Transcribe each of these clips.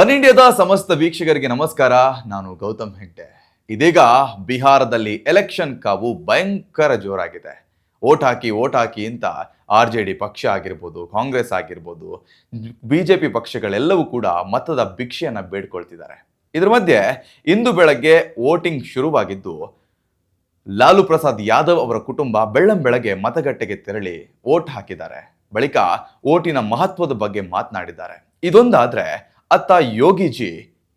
One ಇಂಡಿಯಾದ ಸಮಸ್ತ ವೀಕ್ಷಕರಿಗೆ ನಮಸ್ಕಾರ. ನಾನು ಗೌತಮ್ ಹೆಗ್ಡೆ. ಇದೀಗ ಬಿಹಾರದಲ್ಲಿ ಎಲೆಕ್ಷನ್ ಕಾವು ಭಯಂಕರ ಜೋರಾಗಿದೆ. ಓಟ್ ಹಾಕಿ ಓಟ್ ಹಾಕಿ ಅಂತ ಆರ್ ಜೆ ಡಿ ಪಕ್ಷ ಆಗಿರ್ಬೋದು, ಕಾಂಗ್ರೆಸ್ ಆಗಿರ್ಬೋದು, ಬಿ ಜೆ ಪಿ ಪಕ್ಷಗಳೆಲ್ಲವೂ ಕೂಡ ಮತದ ಭಿಕ್ಷೆಯನ್ನು ಬೇಡ್ಕೊಳ್ತಿದ್ದಾರೆ. ಇದ್ರ ಮಧ್ಯೆ ಇಂದು ಬೆಳಗ್ಗೆ ವೋಟಿಂಗ್ ಶುರುವಾಗಿದ್ದು, ಲಾಲು ಪ್ರಸಾದ್ ಯಾದವ್ ಅವರ ಕುಟುಂಬ ಬೆಳ್ಳಂ ಬೆಳಗ್ಗೆ ಮತಗಟ್ಟೆಗೆ ತೆರಳಿ ಓಟ್ ಹಾಕಿದ್ದಾರೆ. ಬಳಿಕ ಓಟಿನ ಮಹತ್ವದ ಬಗ್ಗೆ ಮಾತನಾಡಿದ್ದಾರೆ. ಇದೊಂದಾದ್ರೆ ಅತ್ತ ಯೋಗಿಜಿ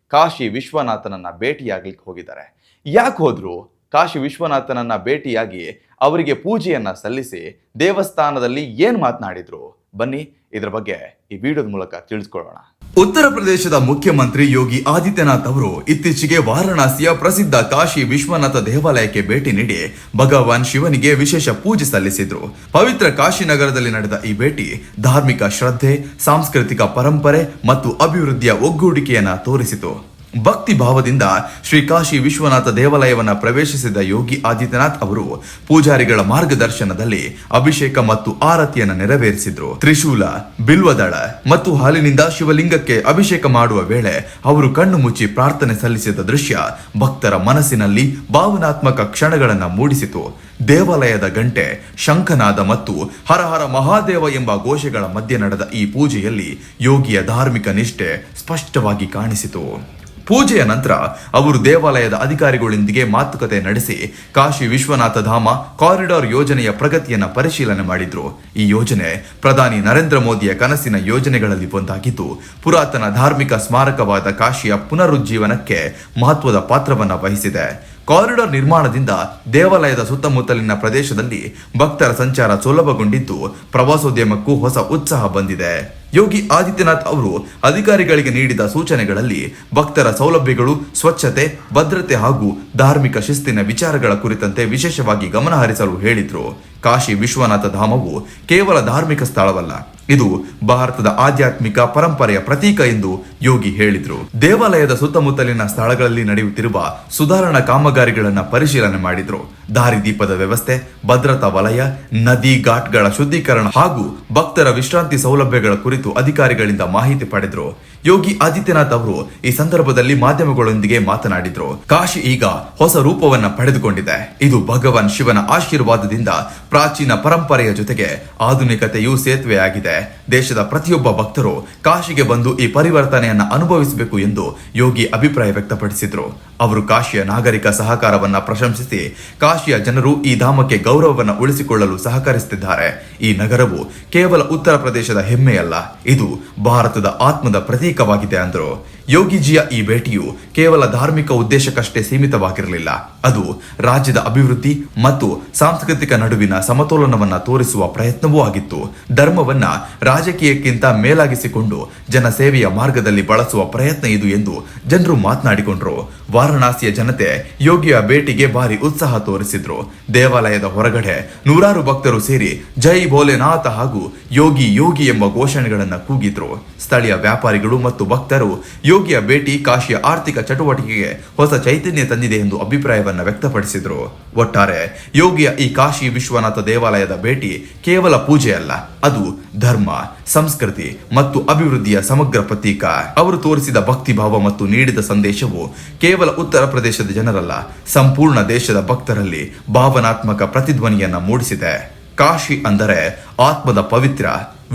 ಕಾಶಿ ವಿಶ್ವನಾಥನನ್ನ ಭೇಟಿಯಾಗ್ಲಿಕ್ಕೆ ಹೋಗಿದ್ದಾರೆ. ಯಾಕೆ ಹೋದ್ರು? ಕಾಶಿ ವಿಶ್ವನಾಥನನ್ನ ಭೇಟಿಯಾಗಿ ಅವರಿಗೆ ಪೂಜೆಯನ್ನ ಸಲ್ಲಿಸಿ ದೇವಸ್ಥಾನದಲ್ಲಿ ಏನು ಮಾತನಾಡಿದ್ರು? ಬನ್ನಿ ಇದರ ಬಗ್ಗೆ ಈ ವಿಡಿಯೋದ ಮೂಲಕ ತಿಳಿಸ್ಕೊಳ್ಳೋಣ. ಉತ್ತರ ಪ್ರದೇಶದ ಮುಖ್ಯಮಂತ್ರಿ ಯೋಗಿ ಆದಿತ್ಯನಾಥ್ ಅವರು ಇತ್ತೀಚೆಗೆ ವಾರಣಾಸಿಯ ಪ್ರಸಿದ್ಧ ಕಾಶಿ ವಿಶ್ವನಾಥ ದೇವಾಲಯಕ್ಕೆ ಭೇಟಿ ನೀಡಿ ಭಗವಾನ್ ಶಿವನಿಗೆ ವಿಶೇಷ ಪೂಜೆ ಸಲ್ಲಿಸಿದ್ರು. ಪವಿತ್ರ ಕಾಶಿ ನಗರದಲ್ಲಿ ನಡೆದ ಈ ಭೇಟಿ ಧಾರ್ಮಿಕ ಶ್ರದ್ಧೆ, ಸಾಂಸ್ಕೃತಿಕ ಪರಂಪರೆ ಮತ್ತು ಅಭಿವೃದ್ಧಿಯ ಒಗ್ಗೂಡಿಕೆಯನ್ನು ತೋರಿಸಿತು. ಭಕ್ತಿ ಭಾವದಿಂದ ಶ್ರೀ ಕಾಶಿ ವಿಶ್ವನಾಥ ದೇವಾಲಯವನ್ನು ಪ್ರವೇಶಿಸಿದ ಯೋಗಿ ಆದಿತ್ಯನಾಥ್ ಅವರು ಪೂಜಾರಿಗಳ ಮಾರ್ಗದರ್ಶನದಲ್ಲಿ ಅಭಿಷೇಕ ಮತ್ತು ಆರತಿಯನ್ನು ನೆರವೇರಿಸಿದ್ರು. ತ್ರಿಶೂಲ, ಬಿಲ್ವದಳ ಮತ್ತು ಹಾಲಿನಿಂದ ಶಿವಲಿಂಗಕ್ಕೆ ಅಭಿಷೇಕ ಮಾಡುವ ವೇಳೆ ಅವರು ಕಣ್ಣು ಮುಚ್ಚಿ ಪ್ರಾರ್ಥನೆ ಸಲ್ಲಿಸಿದ ದೃಶ್ಯ ಭಕ್ತರ ಮನಸ್ಸಿನಲ್ಲಿ ಭಾವನಾತ್ಮಕ ಕ್ಷಣಗಳನ್ನು ಮೂಡಿಸಿತು. ದೇವಾಲಯದ ಗಂಟೆ, ಶಂಖನಾದ ಮತ್ತು ಹರಹರ ಹರ ಮಹಾದೇವ ಎಂಬ ಘೋಷಗಳ ಮಧ್ಯೆ ನಡೆದ ಈ ಪೂಜೆಯಲ್ಲಿ ಯೋಗಿಯ ಧಾರ್ಮಿಕ ನಿಷ್ಠೆ ಸ್ಪಷ್ಟವಾಗಿ ಕಾಣಿಸಿತು. ಪೂಜೆಯ ನಂತರ ಅವರು ದೇವಾಲಯದ ಅಧಿಕಾರಿಗಳೊಂದಿಗೆ ಮಾತುಕತೆ ನಡೆಸಿ ಕಾಶಿ ವಿಶ್ವನಾಥ ಧಾಮ ಕಾರಿಡಾರ್ ಯೋಜನೆಯ ಪ್ರಗತಿಯನ್ನು ಪರಿಶೀಲನೆ ಮಾಡಿದ್ರು. ಈ ಯೋಜನೆ ಪ್ರಧಾನಿ ನರೇಂದ್ರ ಮೋದಿಯ ಕನಸಿನ ಯೋಜನೆಗಳಲ್ಲಿ ಒಂದಾಗಿದ್ದು, ಪುರಾತನ ಧಾರ್ಮಿಕ ಸ್ಮಾರಕವಾದ ಕಾಶಿಯ ಪುನರುಜ್ಜೀವನಕ್ಕೆ ಮಹತ್ವದ ಪಾತ್ರವನ್ನು ವಹಿಸಿದೆ. ಕಾರಿಡಾರ್ ನಿರ್ಮಾಣದಿಂದ ದೇವಾಲಯದ ಸುತ್ತಮುತ್ತಲಿನ ಪ್ರದೇಶದಲ್ಲಿ ಭಕ್ತರ ಸಂಚಾರ ಸುಲಭಗೊಂಡಿದ್ದು ಪ್ರವಾಸೋದ್ಯಮಕ್ಕೂ ಹೊಸ ಉತ್ಸಾಹ ಬಂದಿದೆ. ಯೋಗಿ ಆದಿತ್ಯನಾಥ್ ಅವರು ಅಧಿಕಾರಿಗಳಿಗೆ ನೀಡಿದ ಸೂಚನೆಗಳಲ್ಲಿ ಭಕ್ತರ ಸೌಲಭ್ಯಗಳು, ಸ್ವಚ್ಛತೆ, ಭದ್ರತೆ ಹಾಗೂ ಧಾರ್ಮಿಕ ಶಿಸ್ತಿನ ವಿಚಾರಗಳ ಕುರಿತಂತೆ ವಿಶೇಷವಾಗಿ ಗಮನಹರಿಸಲು ಹೇಳಿದ್ರು. ಕಾಶಿ ವಿಶ್ವನಾಥ ಧಾಮವು ಕೇವಲ ಧಾರ್ಮಿಕ ಸ್ಥಳವಲ್ಲ ಇದು ಭಾರತದ ಆಧ್ಯಾತ್ಮಿಕ ಪರಂಪರೆಯ ಪ್ರತೀಕ ಎಂದು ಯೋಗಿ ಹೇಳಿದ್ರು. ದೇವಾಲಯದ ಸುತ್ತಮುತ್ತಲಿನ ಸ್ಥಳಗಳಲ್ಲಿ ನಡೆಯುತ್ತಿರುವ ಸುಧಾರಣಾ ಕಾಮಗಾರಿಗಳನ್ನು ಪರಿಶೀಲನೆ ಮಾಡಿದ್ರು. ದಾರಿದೀಪದ ವ್ಯವಸ್ಥೆ, ಭದ್ರತಾ ವಲಯ, ನದಿ ಘಾಟ್ಗಳ ಶುದ್ಧೀಕರಣ ಹಾಗೂ ಭಕ್ತರ ವಿಶ್ರಾಂತಿ ಸೌಲಭ್ಯಗಳ ಕುರಿತು ಅಧಿಕಾರಿಗಳಿಂದ ಮಾಹಿತಿ ಪಡೆದ್ರು. ಯೋಗಿ ಆದಿತ್ಯನಾಥ್ ಅವರು ಈ ಸಂದರ್ಭದಲ್ಲಿ ಮಾಧ್ಯಮಗಳೊಂದಿಗೆ ಮಾತನಾಡಿದ್ರು. ಕಾಶಿ ಈಗ ಹೊಸ ರೂಪವನ್ನ ಪಡೆದುಕೊಂಡಿದೆ. ಇದು ಭಗವಾನ್ ಶಿವನ ಆಶೀರ್ವಾದದಿಂದ ಪ್ರಾಚೀನ ಪರಂಪರೆಯ ಜೊತೆಗೆ ಆಧುನಿಕತೆಯು ಸೇತುವೆಯಾಗಿದೆ. ದೇಶದ ಪ್ರತಿಯೊಬ್ಬ ಭಕ್ತರು ಕಾಶಿಗೆ ಬಂದು ಈ ಪರಿವರ್ತನೆಯನ್ನ ಅನುಭವಿಸಬೇಕು ಎಂದು ಯೋಗಿ ಅಭಿಪ್ರಾಯ ವ್ಯಕ್ತಪಡಿಸಿದರು. ಅವರು ಕಾಶಿಯ ನಾಗರಿಕ ಸಹಕಾರವನ್ನ ಪ್ರಶಂಸಿಸಿ, ಕಾಶಿಯ ಜನರು ಈ ಧಾಮಕ್ಕೆ ಗೌರವವನ್ನು ಉಳಿಸಿಕೊಳ್ಳಲು ಸಹಕರಿಸುತ್ತಿದ್ದಾರೆ. ಈ ನಗರವು ಕೇವಲ ಉತ್ತರ ಪ್ರದೇಶದ ಹೆಮ್ಮೆಯಲ್ಲ, ಇದು ಭಾರತದ ಆತ್ಮದ ಪ್ರತೀಕವಾಗಿದೆ ಅಂದರು. ಯೋಗಿಜಿಯ ಈ ಭೇಟಿಯು ಕೇವಲ ಧಾರ್ಮಿಕ ಉದ್ದೇಶಕ್ಕಷ್ಟೇ ಸೀಮಿತವಾಗಿರಲಿಲ್ಲ. ಅದು ರಾಜ್ಯದ ಅಭಿವೃದ್ಧಿ ಮತ್ತು ಸಾಂಸ್ಕೃತಿಕ ನಡುವಿನ ಸಮತೋಲನವನ್ನ ತೋರಿಸುವ ಪ್ರಯತ್ನವೂ ಆಗಿತ್ತು. ಧರ್ಮವನ್ನ ರಾಜಕೀಯಕ್ಕಿಂತ ಮೇಲಾಗಿಸಿಕೊಂಡು ಜನಸೇವೆಯ ಮಾರ್ಗದಲ್ಲಿ ಬಳಸುವ ಪ್ರಯತ್ನ ಇದು ಎಂದು ಜನರು ಮಾತನಾಡಿಕೊಂಡ್ರು. ವಾರಣಾಸಿಯ ಜನತೆ ಯೋಗಿಯ ಭೇಟಿಗೆ ಭಾರಿ ಉತ್ಸಾಹ ತೋರಿಸಿದ್ರು. ದೇವಾಲಯದ ಹೊರಗಡೆ ನೂರಾರು ಭಕ್ತರು ಸೇರಿ ಜೈ ಭೋಲೆನಾಥ ಹಾಗೂ ಯೋಗಿ ಯೋಗಿ ಎಂಬ ಘೋಷಣೆಗಳನ್ನು ಕೂಗಿದ್ರು. ಸ್ಥಳೀಯ ವ್ಯಾಪಾರಿಗಳು ಮತ್ತು ಭಕ್ತರು ಯೋಗಿಯ ಭೇಟಿ ಕಾಶಿಯ ಆರ್ಥಿಕ ಚಟುವಟಿಕೆಗೆ ಹೊಸ ಚೈತನ್ಯ ತಂದಿದೆ ಎಂದು ಅಭಿಪ್ರಾಯವನ್ನು ವ್ಯಕ್ತಪಡಿಸಿದ್ರು. ಒಟ್ಟಾರೆ ಯೋಗಿಯ ಈ ಕಾಶಿ ವಿಶ್ವನಾಥ ದೇವಾಲಯದ ಭೇಟಿ ಕೇವಲ ಪೂಜೆಯಲ್ಲ ಅದು ಧರ್ಮ, ಸಂಸ್ಕೃತಿ ಮತ್ತು ಅಭಿವೃದ್ಧಿಯ ಸಮಗ್ರ ಪ್ರತೀಕ. ಅವರು ತೋರಿಸಿದ ಭಕ್ತಿಭಾವ ಮತ್ತು ನೀಡಿದ ಸಂದೇಶವು ಕೇವಲ ಉತ್ತರ ಪ್ರದೇಶದ ಜನರಲ್ಲ, ಸಂಪೂರ್ಣ ದೇಶದ ಭಕ್ತರಲ್ಲಿ ಭಾವನಾತ್ಮಕ ಪ್ರತಿಧ್ವನಿಯನ್ನ ಮೂಡಿಸಿದೆ. ಕಾಶಿ ಅಂದರೆ ಆತ್ಮದ ಪವಿತ್ರ,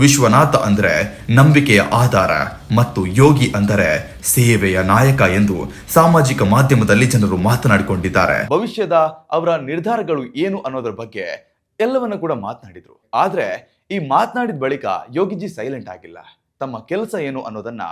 ವಿಶ್ವನಾಥ ಅಂದರೆ ನಂಬಿಕೆಯ ಆಧಾರ ಮತ್ತು ಯೋಗಿ ಅಂದರೆ ಸೇವೆಯ ನಾಯಕ ಎಂದು ಸಾಮಾಜಿಕ ಮಾಧ್ಯಮದಲ್ಲಿ ಜನರು ಮಾತನಾಡಿಕೊಂಡಿದ್ದಾರೆ. ಭವಿಷ್ಯದ ಅವರ ನಿರ್ಧಾರಗಳು ಏನು ಅನ್ನೋದ್ರ ಬಗ್ಗೆ ಎಲ್ಲವನ್ನ ಕೂಡ ಮಾತನಾಡಿದ್ರು. ಆದ್ರೆ ಈ ಮಾತನಾಡಿದ ಬಳಿಕ ಯೋಗಿಜಿ ಸೈಲೆಂಟ್ ಆಗಿಲ್ಲ. ತಮ್ಮ ಕೆಲಸ ಏನು ಅನ್ನೋದನ್ನ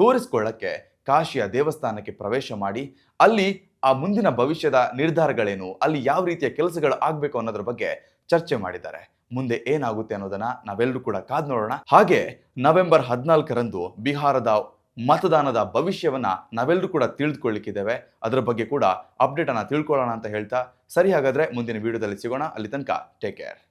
ತೋರಿಸ್ಕೊಳ್ಳಕ್ಕೆ ಕಾಶಿಯ ದೇವಸ್ಥಾನಕ್ಕೆ ಪ್ರವೇಶ ಮಾಡಿ, ಅಲ್ಲಿ ಆ ಮುಂದಿನ ಭವಿಷ್ಯದ ನಿರ್ಧಾರಗಳೇನು, ಅಲ್ಲಿ ಯಾವ ರೀತಿಯ ಕೆಲಸಗಳು ಆಗ್ಬೇಕು ಅನ್ನೋದ್ರ ಬಗ್ಗೆ ಚರ್ಚೆ ಮಾಡಿದ್ದಾರೆ. ಮುಂದೆ ಏನಾಗುತ್ತೆ ಅನ್ನೋದನ್ನ ನಾವೆಲ್ಲರೂ ಕೂಡ ಕಾದ್ ನೋಡೋಣ. ಹಾಗೆ ನವೆಂಬರ್ ಹದಿನಾಲ್ಕರಂದು ಬಿಹಾರದ ಮತದಾನದ ಭವಿಷ್ಯವನ್ನ ನಾವೆಲ್ಲರೂ ಕೂಡ ತಿಳಿದುಕೊಳ್ಳಿಕ್ಕಿದ್ದೇವೆ. ಅದರ ಬಗ್ಗೆ ಕೂಡ ಅಪ್ಡೇಟ್ ಅನ್ನ ತಿಳ್ಕೊಳ್ಳೋಣ ಅಂತ ಹೇಳ್ತಾ, ಸರಿ ಹಾಗಾದ್ರೆ ಮುಂದಿನ ವಿಡಿಯೋದಲ್ಲಿ ಸಿಗೋಣ. ಅಲ್ಲಿ ತನಕ ಟೇಕ್ ಕೇರ್